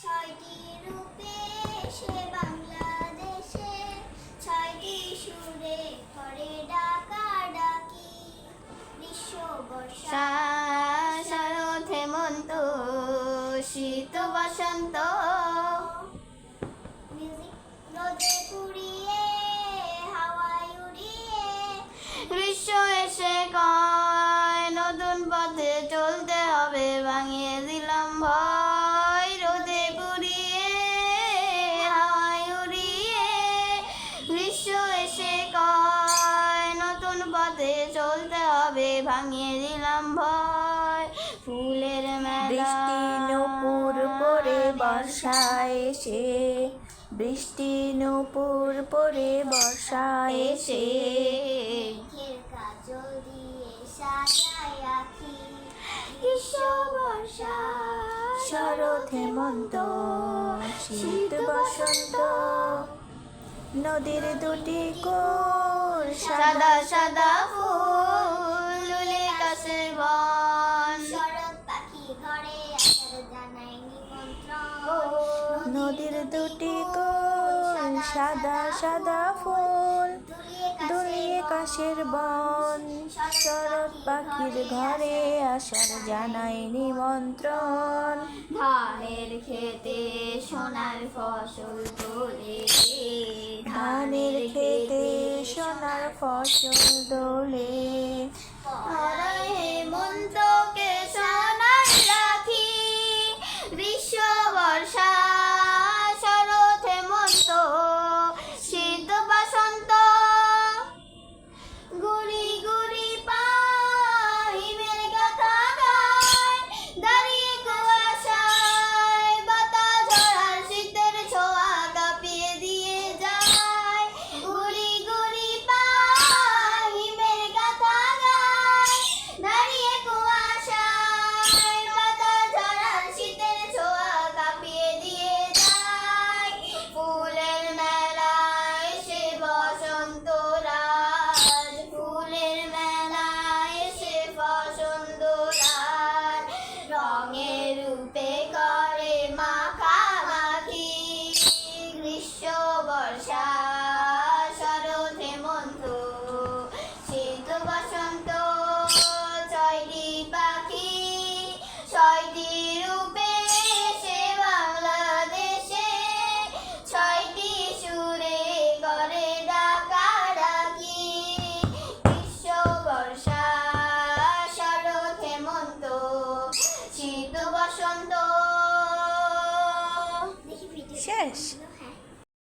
ছয়টি রূপে সে বাংলাদেশে ছয়টি সুরে করে ডাকা ডাকি। গ্রীষ্ম বর্ষা শরৎ হেমন্ত শীত বসন্ত। মিউজিক রোদে পুড়িয়ে হাওয়ায় উড়িয়ে। গ্রীষ্ম এসে কয় নতুন পথে চলতে হবে ভাঙিয়ে দিলাম ভয়। পথে চলতে হবে ভাঙিয়ে দিলাম ভয়। ফুলের মেলা বৃষ্টি নূপুর পরে বর্ষা এসে বৃষ্টি নূপুর পরে বর্ষা এসে। কাজল দিয়ে সাজায় আখি গ্রীষ্ম বর্ষা শরৎ হেমন্ত শীত বসন্ত নদীর দুটি কোর সাদা সাদা ফুল লুলে কাশের বন। শরৎ পাখি ঘরে আসার জানাই নিমন্ত্রণ। নদীর দুটি কোর সাদা সাদা ফুল দুলিয়ে কাশের বন। শরৎ পাখির ঘরে আসার জানাই নিমন্ত্রণ। ধানের খেতে সোনার ফসল তোলে। ধানের খেতে সোনার ফসল দোলে। পরায় Yes.